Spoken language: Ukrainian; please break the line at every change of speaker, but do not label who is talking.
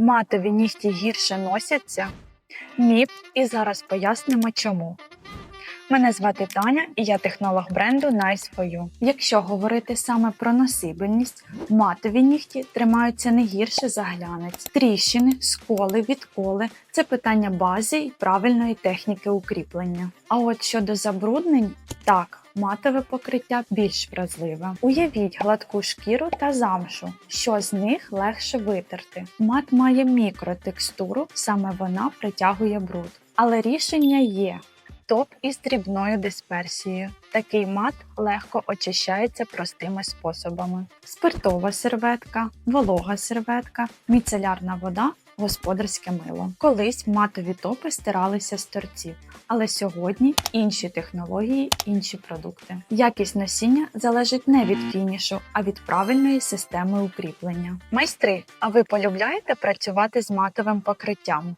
Матові нігті гірше носяться? Міф, і зараз пояснимо чому. Мене звати Таня і я технолог бренду Nice for. Якщо говорити саме про носибельність, матові нігті тримаються не гірше за глянець. Тріщини, сколи, відколи це питання бази і правильної техніки укріплення. А от щодо забруднень, так. Матове покриття більш вразливе. Уявіть гладку шкіру та замшу, що з них легше витерти. Мат має мікротекстуру, саме вона притягує бруд. Але рішення є. Топ із дрібною дисперсією. Такий мат легко очищається простими способами: спиртова серветка, волога серветка, міцелярна вода, господарське мило. Колись матові топи стиралися з торців, але сьогодні інші технології, інші продукти. Якість носіння залежить не від фінішу, а від правильної системи укріплення. Майстри, а ви полюбляєте працювати з матовим покриттям?